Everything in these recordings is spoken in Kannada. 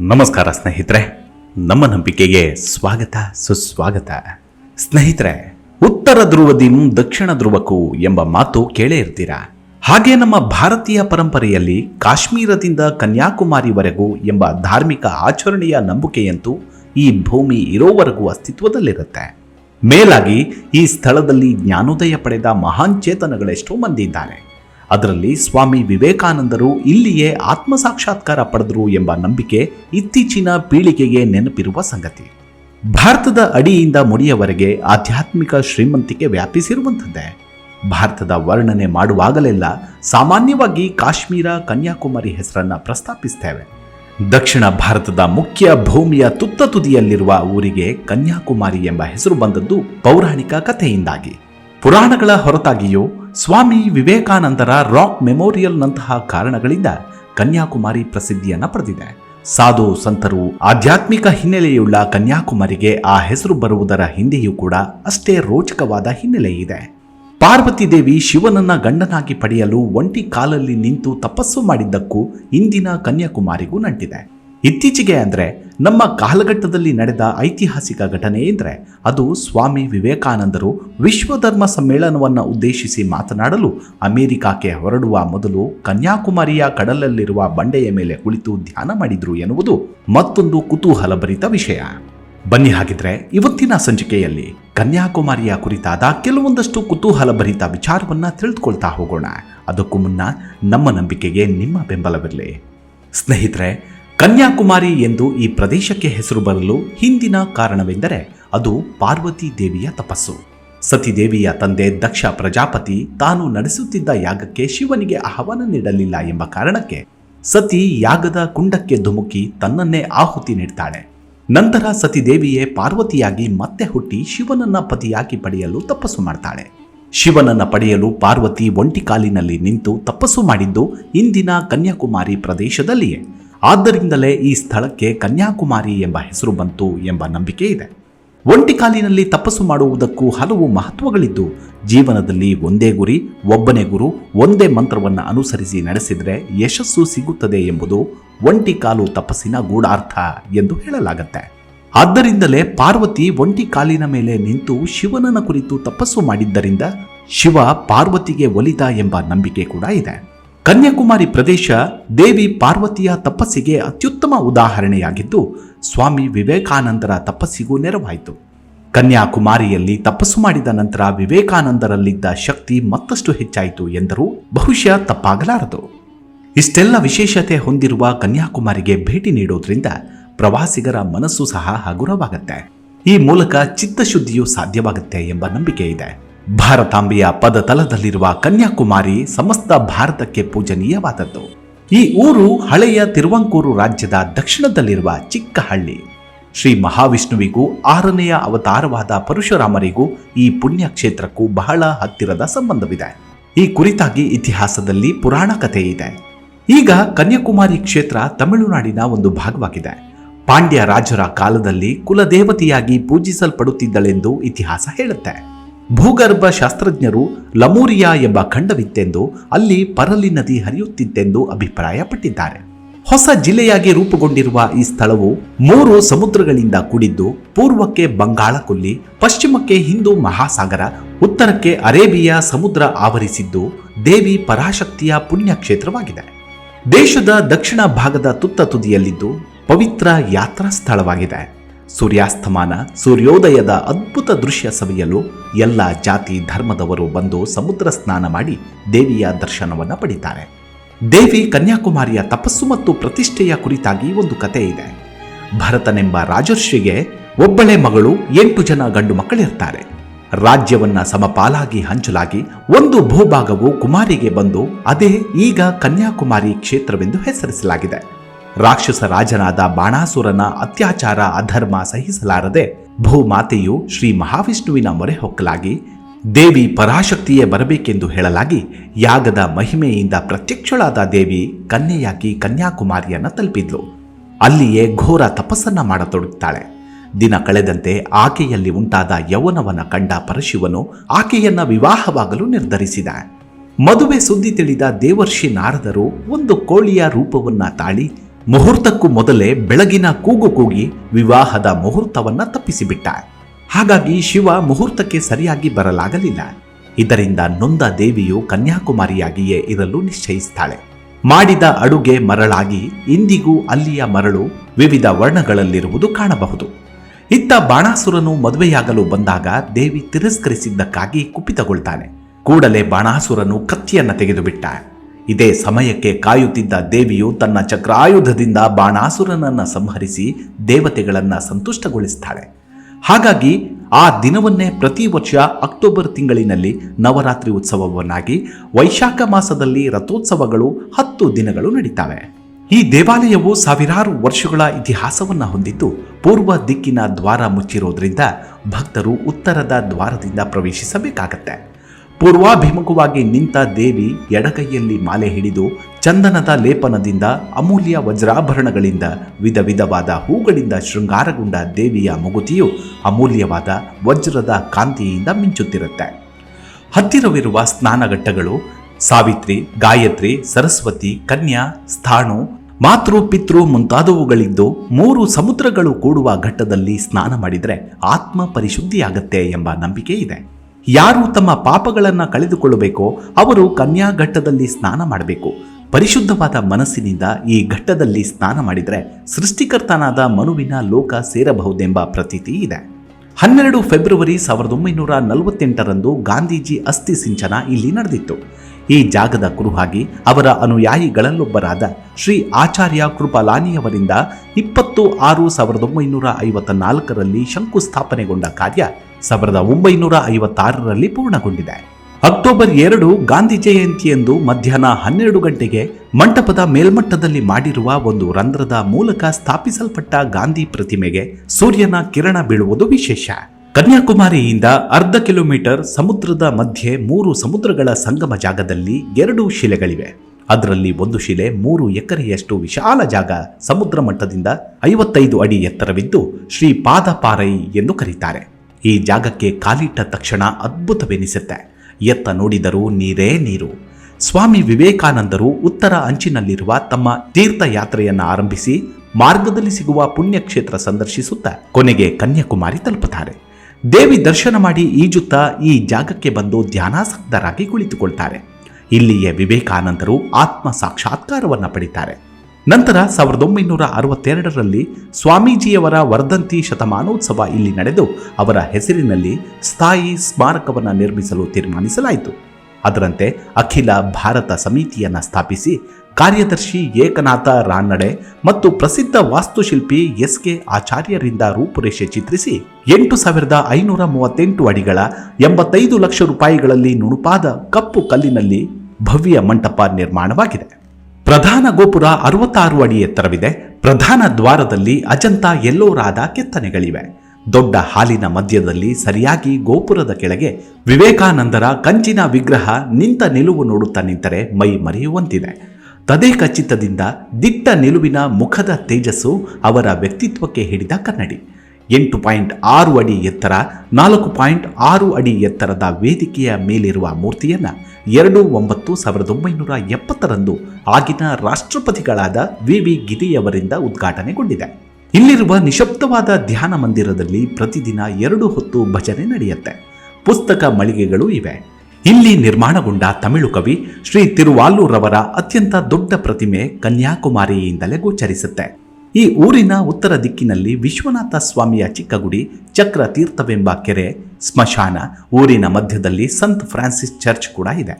ನಮಸ್ಕಾರ ಸ್ನೇಹಿತರೆ, ನಮ್ಮ ನಂಬಿಕೆಗೆ ಸ್ವಾಗತ, ಸುಸ್ವಾಗತ. ಸ್ನೇಹಿತರೆ, ಉತ್ತರ ಧ್ರುವದಿಂ ದಕ್ಷಿಣ ಧ್ರುವಕ್ಕೂ ಎಂಬ ಮಾತು ಕೇಳೇ ಇರ್ತೀರಾ? ಹಾಗೆ ನಮ್ಮ ಭಾರತೀಯ ಪರಂಪರೆಯಲ್ಲಿ ಕಾಶ್ಮೀರದಿಂದ ಕನ್ಯಾಕುಮಾರಿವರೆಗೂ ಎಂಬ ಧಾರ್ಮಿಕ ಆಚರಣೆಯ ನಂಬಿಕೆಯಂತೂ ಈ ಭೂಮಿ ಇರೋವರೆಗೂ ಅಸ್ತಿತ್ವದಲ್ಲಿರುತ್ತೆ. ಮೇಲಾಗಿ ಈ ಸ್ಥಳದಲ್ಲಿ ಜ್ಞಾನೋದಯ ಪಡೆದ ಮಹಾನ್ ಚೇತನಗಳೆಷ್ಟೋ ಮಂದಿ ಇದ್ದಾರೆ. ಅದರಲ್ಲಿ ಸ್ವಾಮಿ ವಿವೇಕಾನಂದರು ಇಲ್ಲಿಯೇ ಆತ್ಮ ಸಾಕ್ಷಾತ್ಕಾರ ಪಡೆದರು ಎಂಬ ನಂಬಿಕೆ ಇತ್ತೀಚಿನ ಪೀಳಿಗೆಗೆ ನೆನಪಿರುವ ಸಂಗತಿ. ಭಾರತದ ಅಡಿಯಿಂದ ಮುಡಿಯವರೆಗೆ ಆಧ್ಯಾತ್ಮಿಕ ಶ್ರೀಮಂತಿಕೆ ವ್ಯಾಪಿಸಿರುವಂಥದ್ದೇ. ಭಾರತದ ವರ್ಣನೆ ಮಾಡುವಾಗಲೆಲ್ಲ ಸಾಮಾನ್ಯವಾಗಿ ಕಾಶ್ಮೀರ ಕನ್ಯಾಕುಮಾರಿ ಹೆಸರನ್ನ ಪ್ರಸ್ತಾಪಿಸ್ತೇವೆ. ದಕ್ಷಿಣ ಭಾರತದ ಮುಖ್ಯ ಭೂಮಿಯ ತುತ್ತ ತುದಿಯಲ್ಲಿರುವ ಊರಿಗೆ ಕನ್ಯಾಕುಮಾರಿ ಎಂಬ ಹೆಸರು ಬಂದದ್ದು ಪೌರಾಣಿಕ ಕಥೆಯಿಂದಾಗಿ. ಪುರಾಣಗಳ ಹೊರತಾಗಿಯೂ ಸ್ವಾಮಿ ವಿವೇಕಾನಂದರ ರಾಕ್ ಮೆಮೋರಿಯಲ್ನಂತಹ ಕಾರಣಗಳಿಂದ ಕನ್ಯಾಕುಮಾರಿ ಪ್ರಸಿದ್ಧಿಯನ್ನು ಪಡೆದಿದೆ. ಸಾಧು ಸಂತರು ಆಧ್ಯಾತ್ಮಿಕ ಹಿನ್ನೆಲೆಯುಳ್ಳ ಕನ್ಯಾಕುಮಾರಿಗೆ ಆ ಹೆಸರು ಬರುವುದರ ಹಿಂದೆಯೂ ಕೂಡ ಅಷ್ಟೇ ರೋಚಕವಾದ ಹಿನ್ನೆಲೆ ಇದೆ. ಪಾರ್ವತಿ ದೇವಿ ಶಿವನನ್ನ ಗಂಡನಾಗಿ ಪಡೆಯಲು ಒಂಟಿ ಕಾಲಲ್ಲಿ ನಿಂತು ತಪಸ್ಸು ಮಾಡಿದ್ದಕ್ಕೂ ಇಂದಿನ ಕನ್ಯಾಕುಮಾರಿಗೂ ನಂಟಿದೆ. ಇತ್ತೀಚೆಗೆ ಅಂದರೆ ನಮ್ಮ ಕಾಲಘಟ್ಟದಲ್ಲಿ ನಡೆದ ಐತಿಹಾಸಿಕ ಘಟನೆ ಎಂದರೆ ಅದು ಸ್ವಾಮಿ ವಿವೇಕಾನಂದರು ವಿಶ್ವಧರ್ಮ ಸಮ್ಮೇಳನವನ್ನು ಉದ್ದೇಶಿಸಿ ಮಾತನಾಡಲು ಅಮೆರಿಕಕ್ಕೆ ಹೊರಡುವ ಮೊದಲು ಕನ್ಯಾಕುಮಾರಿಯ ಕಡಲಲ್ಲಿರುವ ಬಂಡೆಯ ಮೇಲೆ ಕುಳಿತು ಧ್ಯಾನ ಮಾಡಿದ್ರು ಎನ್ನುವುದು ಮತ್ತೊಂದು ಕುತೂಹಲಭರಿತ ವಿಷಯ. ಬನ್ನಿ ಹಾಗಿದ್ರೆ ಇವತ್ತಿನ ಸಂಚಿಕೆಯಲ್ಲಿ ಕನ್ಯಾಕುಮಾರಿಯ ಕುರಿತಾದ ಕೆಲವೊಂದಷ್ಟು ಕುತೂಹಲಭರಿತ ವಿಚಾರವನ್ನ ತಿಳಿದುಕೊಳ್ತಾ ಹೋಗೋಣ. ಅದಕ್ಕೂ ಮುನ್ನ ನಮ್ಮ ನಂಬಿಕೆಗೆ ನಿಮ್ಮ ಬೆಂಬಲವಿರಲಿ. ಸ್ನೇಹಿತರೆ ಕನ್ಯಾಕುಮಾರಿ ಎಂದು ಈ ಪ್ರದೇಶಕ್ಕೆ ಹೆಸರು ಬರಲು ಹಿಂದಿನ ಕಾರಣವೆಂದರೆ ಅದು ಪಾರ್ವತಿ ದೇವಿಯ ತಪಸ್ಸು. ಸತಿದೇವಿಯ ತಂದೆ ದಕ್ಷ ಪ್ರಜಾಪತಿ ತಾನು ನಡೆಸುತ್ತಿದ್ದ ಯಾಗಕ್ಕೆ ಶಿವನಿಗೆ ಆಹ್ವಾನ ನೀಡಲಿಲ್ಲ ಎಂಬ ಕಾರಣಕ್ಕೆ ಸತಿ ಯಾಗದ ಕುಂಡಕ್ಕೆ ಧುಮುಕಿ ತನ್ನನ್ನೇ ಆಹುತಿ ನೀಡ್ತಾಳೆ. ನಂತರ ಸತಿದೇವಿಯೇ ಪಾರ್ವತಿಯಾಗಿ ಮತ್ತೆ ಹುಟ್ಟಿ ಶಿವನನ್ನ ಪತಿಯಾಗಿ ಪಡೆಯಲು ತಪಸ್ಸು ಮಾಡ್ತಾಳೆ. ಶಿವನನ್ನ ಪಡೆಯಲು ಪಾರ್ವತಿ ಒಂಟಿ ಕಾಲಿನಲ್ಲಿ ನಿಂತು ತಪಸ್ಸು ಮಾಡಿದ್ದು ಇಂದಿನ ಕನ್ಯಾಕುಮಾರಿ ಪ್ರದೇಶದಲ್ಲಿಯೇ. ಆದ್ದರಿಂದಲೇ ಈ ಸ್ಥಳಕ್ಕೆ ಕನ್ಯಾಕುಮಾರಿ ಎಂಬ ಹೆಸರು ಬಂತು ಎಂಬ ನಂಬಿಕೆ ಇದೆ. ಒಂಟಿ ಕಾಲಿನಲ್ಲಿ ತಪಸ್ಸು ಮಾಡುವುದಕ್ಕೂ ಹಲವು ಮಹತ್ವಗಳಿದ್ದು, ಜೀವನದಲ್ಲಿ ಒಂದೇ ಗುರಿ, ಒಬ್ಬನೇ ಗುರು, ಒಂದೇ ಮಂತ್ರವನ್ನು ಅನುಸರಿಸಿ ನಡೆಸಿದರೆ ಯಶಸ್ಸು ಸಿಗುತ್ತದೆ ಎಂಬುದು ಒಂಟಿ ಕಾಲು ತಪಸ್ಸಿನ ಗೂಢಾರ್ಥ ಎಂದು ಹೇಳಲಾಗತ್ತೆ. ಆದ್ದರಿಂದಲೇ ಪಾರ್ವತಿ ಒಂಟಿ ಕಾಲಿನ ಮೇಲೆ ನಿಂತು ಶಿವನನ ಕುರಿತು ತಪಸ್ಸು ಮಾಡಿದ್ದರಿಂದ ಶಿವ ಪಾರ್ವತಿಗೆ ಒಲಿದ ಎಂಬ ನಂಬಿಕೆ ಕೂಡ ಇದೆ. ಕನ್ಯಾಕುಮಾರಿ ಪ್ರದೇಶ ದೇವಿ ಪಾರ್ವತಿಯ ತಪಸ್ಸಿಗೆ ಅತ್ಯುತ್ತಮ ಉದಾಹರಣೆಯಾಗಿದ್ದು, ಸ್ವಾಮಿ ವಿವೇಕಾನಂದರ ತಪಸ್ಸಿಗೂ ನೆರವಾಯಿತು. ಕನ್ಯಾಕುಮಾರಿಯಲ್ಲಿ ತಪಸ್ಸು ಮಾಡಿದ ನಂತರ ವಿವೇಕಾನಂದರಲ್ಲಿದ್ದ ಶಕ್ತಿ ಮತ್ತಷ್ಟು ಹೆಚ್ಚಾಯಿತು ಎಂದರು ಬಹುಶಃ ತಪ್ಪಾಗಲಾರದು. ಇಷ್ಟೆಲ್ಲ ವಿಶೇಷತೆ ಹೊಂದಿರುವ ಕನ್ಯಾಕುಮಾರಿಗೆ ಭೇಟಿ ನೀಡೋದ್ರಿಂದ ಪ್ರವಾಸಿಗರ ಮನಸ್ಸು ಸಹ ಹಗುರವಾಗುತ್ತೆ. ಈ ಮೂಲಕ ಚಿತ್ತಶುದ್ಧಿಯು ಸಾಧ್ಯವಾಗುತ್ತೆ ಎಂಬ ನಂಬಿಕೆ ಇದೆ. ಭಾರತಾಂಬೆಯ ಪದತಲದಲ್ಲಿರುವ ಕನ್ಯಾಕುಮಾರಿ ಸಮಸ್ತ ಭಾರತಕ್ಕೆ ಪೂಜನೀಯವಾದದ್ದು. ಈ ಊರು ಹಳೆಯ ತಿರುವಂಕೂರು ರಾಜ್ಯದ ದಕ್ಷಿಣದಲ್ಲಿರುವ ಚಿಕ್ಕ ಹಳ್ಳಿ ಶ್ರೀ ಮಹಾವಿಷ್ಣುವಿಗೂ ಆರನೆಯ ಅವತಾರವಾದ ಪರಶುರಾಮರಿಗೂ ಈ ಪುಣ್ಯ ಕ್ಷೇತ್ರಕ್ಕೂ ಬಹಳ ಹತ್ತಿರದ ಸಂಬಂಧವಿದೆ. ಈ ಕುರಿತಾಗಿ ಇತಿಹಾಸದಲ್ಲಿ ಪುರಾಣ ಕಥೆ ಇದೆ ಈಗ ಕನ್ಯಾಕುಮಾರಿ ಕ್ಷೇತ್ರ ತಮಿಳುನಾಡಿನ ಒಂದು ಭಾಗವಾಗಿದೆ. ಪಾಂಡ್ಯ ರಾಜರ ಕಾಲದಲ್ಲಿ ಕುಲದೇವತೆಯಾಗಿ ಪೂಜಿಸಲ್ಪಡುತ್ತಿದ್ದಳೆಂದು ಇತಿಹಾಸ ಹೇಳುತ್ತೆ. ಭೂಗರ್ಭ ಶಾಸ್ತ್ರಜ್ಞರು ಲಮೂರಿಯಾ ಎಂಬ ಖಂಡವಿತ್ತೆಂದು ಅಲ್ಲಿ ಪರಲಿ ನದಿ ಹರಿಯುತ್ತಿತ್ತೆಂದು ಅಭಿಪ್ರಾಯಪಟ್ಟಿದ್ದಾರೆ. ಹೊಸ ಜಿಲ್ಲೆಯಾಗಿ ರೂಪುಗೊಂಡಿರುವ ಈ ಸ್ಥಳವು ಮೂರು ಸಮುದ್ರಗಳಿಂದ ಕೂಡಿದ್ದು ಪೂರ್ವಕ್ಕೆ ಬಂಗಾಳ ಕೊಲ್ಲಿ ಪಶ್ಚಿಮಕ್ಕೆ ಹಿಂದೂ ಮಹಾಸಾಗರ, ಉತ್ತರಕ್ಕೆ ಅರೇಬಿಯಾ ಸಮುದ್ರ ಆವರಿಸಿದ್ದು ದೇವಿ ಪರಾಶಕ್ತಿಯ ಪುಣ್ಯಕ್ಷೇತ್ರವಾಗಿದೆ. ದೇಶದ ದಕ್ಷಿಣ ಭಾಗದ ತುತ್ತ ತುದಿಯಲ್ಲಿದ್ದು ಪವಿತ್ರ ಯಾತ್ರಾ ಸ್ಥಳವಾಗಿದೆ. ಸೂರ್ಯಾಸ್ತಮಾನ ಸೂರ್ಯೋದಯದ ಅದ್ಭುತ ದೃಶ್ಯ ಸವಿಯಲು ಎಲ್ಲ ಜಾತಿ ಧರ್ಮದವರು ಬಂದು ಸಮುದ್ರ ಸ್ನಾನ ಮಾಡಿ ದೇವಿಯ ದರ್ಶನವನ್ನು ಪಡಿತಾರೆ. ದೇವಿ ಕನ್ಯಾಕುಮಾರಿಯ ತಪಸ್ಸು ಮತ್ತು ಪ್ರತಿಷ್ಠೆಯ ಕುರಿತಾಗಿ ಒಂದು ಕತೆ ಇದೆ. ಭರತನೆಂಬ ರಾಜರ್ಷಿಗೆ ಒಬ್ಬಳೆ ಮಗಳು ಎಂಟು ಜನ ಗಂಡು ಮಕ್ಕಳಿರ್ತಾರೆ. ರಾಜ್ಯವನ್ನ ಸಮಪಾಲಾಗಿ ಹಂಚಲಾಗಿ ಒಂದು ಭೂಭಾಗವು ಕುಮಾರಿಗೆ ಬಂದು ಅದೇ ಈಗ ಕನ್ಯಾಕುಮಾರಿ ಕ್ಷೇತ್ರವೆಂದು ಹೆಸರಿಸಲಾಗಿದೆ. ರಾಕ್ಷಸ ರಾಜನಾದ ಬಾಣಾಸುರನ ಅತ್ಯಾಚಾರ ಅಧರ್ಮ ಸಹಿಸಲಾರದೆ ಭೂಮಾತೆಯು ಶ್ರೀ ಮಹಾವಿಷ್ಣುವಿನ ಮೊರೆ ಹೊಕ್ಕಲಾಗಿ, ದೇವಿ ಪರಾಶಕ್ತಿಯೇ ಬರಬೇಕೆಂದು ಹೇಳಲಾಗಿ ಯಾಗದ ಮಹಿಮೆಯಿಂದ ಪ್ರತ್ಯಕ್ಷಳಾದ ದೇವಿ ಕನ್ಯೆಯಾಗಿ ಕನ್ಯಾಕುಮಾರಿಯನ್ನು ತಲುಪಿದ್ಲು. ಅಲ್ಲಿಯೇ ಘೋರ ತಪಸ್ಸನ್ನ ಮಾಡತೊಡಗುತ್ತಾಳೆ ದಿನ ಕಳೆದಂತೆ ಆಕೆಯಲ್ಲಿ ಉಂಟಾದ ಯೌವನವನ್ನ ಕಂಡ ಪರಶಿವನು ಆಕೆಯನ್ನ ವಿವಾಹವಾಗಲು ನಿರ್ಧರಿಸಿದ. ಮದುವೆ ಸುದ್ದಿ ತಿಳಿದ ದೇವರ್ಷಿ ನಾರದರು ಒಂದು ಕೋಳಿಯ ರೂಪವನ್ನ ತಾಳಿ ಮುಹೂರ್ತಕ್ಕೂ ಮೊದಲೇ ಬೆಳಗಿನ ಕೂಗು ಕೂಗಿ ವಿವಾಹದ ಮುಹೂರ್ತವನ್ನ ತಪ್ಪಿಸಿಬಿಟ್ಟ. ಹಾಗಾಗಿ ಶಿವ ಮುಹೂರ್ತಕ್ಕೆ ಸರಿಯಾಗಿ ಬರಲಾಗಲಿಲ್ಲ. ಇದರಿಂದ ನೊಂದ ದೇವಿಯು ಕನ್ಯಾಕುಮಾರಿಯಾಗಿಯೇ ಇರಲು ನಿಶ್ಚಯಿಸ್ತಾಳೆ. ಮಾಡಿದ ಅಡುಗೆ ಮರಳಾಗಿ ಇಂದಿಗೂ ಅಲ್ಲಿಯ ಮರಳು ವಿವಿಧ ವರ್ಣಗಳಲ್ಲಿರುವುದು ಕಾಣಬಹುದು. ಇತ್ತ ಬಾಣಾಸುರನು ಮದುವೆಯಾಗಲು ಬಂದಾಗ ದೇವಿ ತಿರಸ್ಕರಿಸಿದ್ದಕ್ಕಾಗಿ ಕುಪಿತಗೊಳ್ತಾನೆ. ಕೂಡಲೇ ಬಾಣಾಸುರನು ಕತ್ತಿಯನ್ನ ತೆಗೆದುಬಿಟ್ಟ. ಇದೇ ಸಮಯಕ್ಕೆ ಕಾಯುತ್ತಿದ್ದ ದೇವಿಯು ತನ್ನ ಚಕ್ರಾಯುಧದಿಂದ ಬಾಣಾಸುರನನ್ನು ಸಂಹರಿಸಿ ದೇವತೆಗಳನ್ನು ಸಂತುಷ್ಟಗೊಳಿಸ್ತಾಳೆ. ಹಾಗಾಗಿ ಆ ದಿನವನ್ನೇ ಪ್ರತಿ ವರ್ಷ ಅಕ್ಟೋಬರ್ ತಿಂಗಳಿನಲ್ಲಿ ನವರಾತ್ರಿ ಉತ್ಸವವನ್ನಾಗಿ ವೈಶಾಖ ಮಾಸದಲ್ಲಿ ರಥೋತ್ಸವಗಳು ಹತ್ತು ದಿನಗಳು ನಡೀತವೆ. ಈ ದೇವಾಲಯವು ಸಾವಿರಾರು ವರ್ಷಗಳ ಇತಿಹಾಸವನ್ನ ಹೊಂದಿದ್ದು, ಪೂರ್ವ ದಿಕ್ಕಿನ ದ್ವಾರ ಮುಚ್ಚಿರೋದ್ರಿಂದ ಭಕ್ತರು ಉತ್ತರದ ದ್ವಾರದಿಂದ ಪ್ರವೇಶಿಸಬೇಕಾಗತ್ತೆ. ಪೂರ್ವಾಭಿಮುಖವಾಗಿ ನಿಂತ ದೇವಿ ಎಡಗೈಯಲ್ಲಿ ಮಾಲೆ ಹಿಡಿದು ಚಂದನದ ಲೇಪನದಿಂದ ಅಮೂಲ್ಯ ವಜ್ರಾಭರಣಗಳಿಂದ ವಿಧ ವಿಧವಾದ ಹೂಗಳಿಂದ ಶೃಂಗಾರಗೊಂಡ ದೇವಿಯ ಮುಗುತಿಯು ಅಮೂಲ್ಯವಾದ ವಜ್ರದ ಕಾಂತಿಯಿಂದ ಮಿಂಚುತ್ತಿರುತ್ತೆ. ಹತ್ತಿರವಿರುವ ಸ್ನಾನಘಟ್ಟಗಳು ಸಾವಿತ್ರಿ, ಗಾಯತ್ರಿ, ಸರಸ್ವತಿ, ಕನ್ಯಾ, ಸ್ಥಾಣು, ಮಾತೃ, ಪಿತೃ ಮುಂತಾದವುಗಳಿದ್ದು ಮೂರು ಸಮುದ್ರಗಳು ಕೂಡುವ ಘಟ್ಟದಲ್ಲಿ ಸ್ನಾನ ಮಾಡಿದರೆ ಆತ್ಮ ಪರಿಶುದ್ಧಿಯಾಗತ್ತೆ ಎಂಬ ನಂಬಿಕೆ ಇದೆ. ಯಾರು ತಮ್ಮ ಪಾಪಗಳನ್ನು ಕಳೆದುಕೊಳ್ಳಬೇಕೋ ಅವರು ಕನ್ಯಾ ಘಟ್ಟದಲ್ಲಿ ಸ್ನಾನ ಮಾಡಬೇಕು. ಪರಿಶುದ್ಧವಾದ ಮನಸ್ಸಿನಿಂದ ಈ ಘಟ್ಟದಲ್ಲಿ ಸ್ನಾನ ಮಾಡಿದರೆ ಸೃಷ್ಟಿಕರ್ತನಾದ ಮನುವಿನ ಲೋಕ ಸೇರಬಹುದೆಂಬ ಪ್ರತೀತಿ ಇದೆ. ಹನ್ನೆರಡು ಫೆಬ್ರವರಿ ಸಾವಿರದ ಒಂಬೈನೂರ ನಲವತ್ತೆಂಟರಂದು ಗಾಂಧೀಜಿ ಅಸ್ಥಿ ಸಿಂಚನ ಇಲ್ಲಿ ನಡೆದಿತ್ತು. ಈ ಜಾಗದ ಕುರುಹಾಗಿ ಅವರ ಅನುಯಾಯಿಗಳಲ್ಲೊಬ್ಬರಾದ ಶ್ರೀ ಆಚಾರ್ಯ ಕೃಪಲಾನಿಯವರಿಂದ ಇಪ್ಪತ್ತು ಆರು ಸಾವಿರದ ಒಂಬೈನೂರ ಐವತ್ತ ನಾಲ್ಕರಲ್ಲಿ ಶಂಕುಸ್ಥಾಪನೆಗೊಂಡ ಕಾರ್ಯ ಸಾವಿರದ ಒಂಬೈನೂರ ಐವತ್ತಾರರಲ್ಲಿ ಪೂರ್ಣಗೊಂಡಿದೆ. ಅಕ್ಟೋಬರ್ ಎರಡು ಗಾಂಧಿ ಜಯಂತಿಯಂದು ಮಧ್ಯಾಹ್ನ ಹನ್ನೆರಡು ಗಂಟೆಗೆ ಮಂಟಪದ ಮೇಲ್ಮಟ್ಟದಲ್ಲಿ ಮಾಡಿರುವ ಒಂದು ರಂಧ್ರದ ಮೂಲಕ ಸ್ಥಾಪಿಸಲ್ಪಟ್ಟ ಗಾಂಧಿ ಪ್ರತಿಮೆಗೆ ಸೂರ್ಯನ ಕಿರಣ ಬೀಳುವುದು ವಿಶೇಷ. ಕನ್ಯಾಕುಮಾರಿಯಿಂದ ಅರ್ಧ ಕಿಲೋಮೀಟರ್ ಸಮುದ್ರದ ಮಧ್ಯೆ ಮೂರು ಸಮುದ್ರಗಳ ಸಂಗಮ ಜಾಗದಲ್ಲಿ ಎರಡು ಶಿಲೆಗಳಿವೆ. ಅದರಲ್ಲಿ ಒಂದು ಶಿಲೆ ಮೂರು ಎಕರೆಯಷ್ಟು ವಿಶಾಲ ಜಾಗ ಸಮುದ್ರ ಮಟ್ಟದಿಂದ ಐವತ್ತೈದು ಅಡಿ ಎತ್ತರವಿದ್ದು ಶ್ರೀ ಪಾದಪಾರೈ ಎಂದು ಕರೀತಾರೆ. ಈ ಜಾಗಕ್ಕೆ ಕಾಲಿಟ್ಟ ತಕ್ಷಣ ಅದ್ಭುತವೆನಿಸುತ್ತೆ. ಎತ್ತ ನೋಡಿದರೂ ನೀರೇ ನೀರು. ಸ್ವಾಮಿ ವಿವೇಕಾನಂದರು ಉತ್ತರ ಅಂಚಿನಲ್ಲಿರುವ ತಮ್ಮ ತೀರ್ಥಯಾತ್ರೆಯನ್ನು ಆರಂಭಿಸಿ ಮಾರ್ಗದಲ್ಲಿ ಸಿಗುವ ಪುಣ್ಯಕ್ಷೇತ್ರ ಸಂದರ್ಶಿಸುತ್ತಾ ಕೊನೆಗೆ ಕನ್ಯಾಕುಮಾರಿ ತಲುಪುತ್ತಾರೆ. ದೇವಿ ದರ್ಶನ ಮಾಡಿ ಈಜುತ್ತಾ ಈ ಜಾಗಕ್ಕೆ ಬಂದು ಧ್ಯಾನಾಸಕ್ತರಾಗಿ ಕುಳಿತುಕೊಳ್ತಾರೆ. ಇಲ್ಲಿಯೇ ವಿವೇಕಾನಂದರು ಆತ್ಮ ಸಾಕ್ಷಾತ್ಕಾರವನ್ನು ಪಡಿತಾರೆ. ನಂತರ ಸಾವಿರದ ಒಂಬೈನೂರ ಅರವತ್ತೆರಡರಲ್ಲಿ ಸ್ವಾಮೀಜಿಯವರ ವರ್ಧಂತಿ ಶತಮಾನೋತ್ಸವ ಇಲ್ಲಿ ನಡೆದು ಅವರ ಹೆಸರಿನಲ್ಲಿ ಸ್ಥಾಯಿ ಸ್ಮಾರಕವನ್ನು ನಿರ್ಮಿಸಲು ತೀರ್ಮಾನಿಸಲಾಯಿತು. ಅದರಂತೆ ಅಖಿಲ ಭಾರತ ಸಮಿತಿಯನ್ನು ಸ್ಥಾಪಿಸಿ ಕಾರ್ಯದರ್ಶಿ ಏಕನಾಥ ರಾನ್ನಡೆ ಮತ್ತು ಪ್ರಸಿದ್ಧ ವಾಸ್ತುಶಿಲ್ಪಿ ಎಸ್ ಕೆ ಆಚಾರ್ಯರಿಂದ ರೂಪುರೇಷೆ ಚಿತ್ರಿಸಿ ಎಂಟು ಸಾವಿರದ ಐನೂರ ಮೂವತ್ತೆಂಟು ಅಡಿಗಳ ಎಂಬತ್ತೈದು ಲಕ್ಷ ರೂಪಾಯಿಗಳಲ್ಲಿ ನುಣುಪಾದ ಕಪ್ಪು ಕಲ್ಲಿನಲ್ಲಿ ಭವ್ಯ ಮಂಟಪ ನಿರ್ಮಾಣವಾಗಿದೆ. ಪ್ರಧಾನ ಗೋಪುರ ಅರವತ್ತಾರು ಅಡಿ ಎತ್ತರವಿದೆ. ಪ್ರಧಾನ ದ್ವಾರದಲ್ಲಿ ಅಜಂತ ಎಲ್ಲೋರಾದ ಕೆತ್ತನೆಗಳಿವೆ. ದೊಡ್ಡ ಹಾಲಿನ ಮಧ್ಯದಲ್ಲಿ ಸರಿಯಾಗಿ ಗೋಪುರದ ಕೆಳಗೆ ವಿವೇಕಾನಂದರ ಕಂಚಿನ ವಿಗ್ರಹ ನಿಂತ ನಿಲುವು ನೋಡುತ್ತಾ ನಿಂತರೆ ಮೈ ಮರೆಯುವಂತಿದೆ. ತದೇಕ ಚಿತ್ತದಿಂದ ದಿಟ್ಟ ನಿಲುವಿನ ಮುಖದ ತೇಜಸ್ಸು ಅವರ ವ್ಯಕ್ತಿತ್ವಕ್ಕೆ ಹಿಡಿದ ಕನ್ನಡಿ. ಎಂಟು ಪಾಯಿಂಟ್ ಆರು ಅಡಿ ಎತ್ತರ, ನಾಲ್ಕು ಪಾಯಿಂಟ್ ಆರು ಅಡಿ ಎತ್ತರದ ವೇದಿಕೆಯ ಮೇಲಿರುವ ಮೂರ್ತಿಯನ್ನು ಎರಡು ಒಂಬತ್ತು ಸಾವಿರದ ಒಂಬೈನೂರ ಎಪ್ಪತ್ತರಂದು ಆಗಿನ ರಾಷ್ಟ್ರಪತಿಗಳಾದ ವಿ ವಿ ಗಿರಿಯವರಿಂದ ಉದ್ಘಾಟನೆಗೊಂಡಿದೆ. ಇಲ್ಲಿರುವ ನಿಶಬ್ದವಾದ ಧ್ಯಾನ ಮಂದಿರದಲ್ಲಿ ಪ್ರತಿದಿನ ಎರಡು ಹೊತ್ತು ಭಜನೆ ನಡೆಯುತ್ತೆ. ಪುಸ್ತಕ ಮಳಿಗೆಗಳು ಇವೆ. ಇಲ್ಲಿ ನಿರ್ಮಾಣಗೊಂಡ ತಮಿಳು ಕವಿ ಶ್ರೀ ತಿರುವಾಲೂರವರ ಅತ್ಯಂತ ದೊಡ್ಡ ಪ್ರತಿಮೆ ಕನ್ಯಾಕುಮಾರಿಯಿಂದಲೇ ಗೋಚರಿಸುತ್ತೆ. ಈ ಊರಿನ ಉತ್ತರ ದಿಕ್ಕಿನಲ್ಲಿ ವಿಶ್ವನಾಥ ಸ್ವಾಮಿಯ ಚಿಕ್ಕಗುಡಿ ಚಕ್ರ ತೀರ್ಥವೆಂಬ ಕೆರೆ, ಸ್ಮಶಾನ, ಊರಿನ ಮಧ್ಯದಲ್ಲಿ ಸಂತ್ ಫ್ರಾನ್ಸಿಸ್ ಚರ್ಚ್ ಕೂಡ ಇದೆ.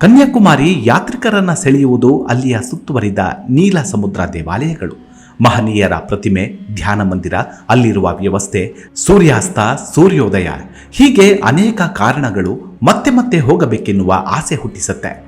ಕನ್ಯಾಕುಮಾರಿ ಯಾತ್ರಿಕರನ್ನ ಸೆಳೆಯುವುದು ಅಲ್ಲಿಯ ಸುತ್ತುವರಿದ ನೀಲ ಸಮುದ್ರ ದೇವಾಲಯಗಳು. ಮಹನೀಯರ ಪ್ರತಿಮೆ, ಧ್ಯಾನ ಮಂದಿರ, ಅಲ್ಲಿರುವ ವ್ಯವಸ್ಥೆ, ಸೂರ್ಯಾಸ್ತ, ಸೂರ್ಯೋದಯ ಹೀಗೆ ಅನೇಕ ಕಾರಣಗಳು ಮತ್ತೆ ಮತ್ತೆ ಹೋಗಬೇಕೆನ್ನುವ ಆಸೆ ಹುಟ್ಟಿಸುತ್ತೆ.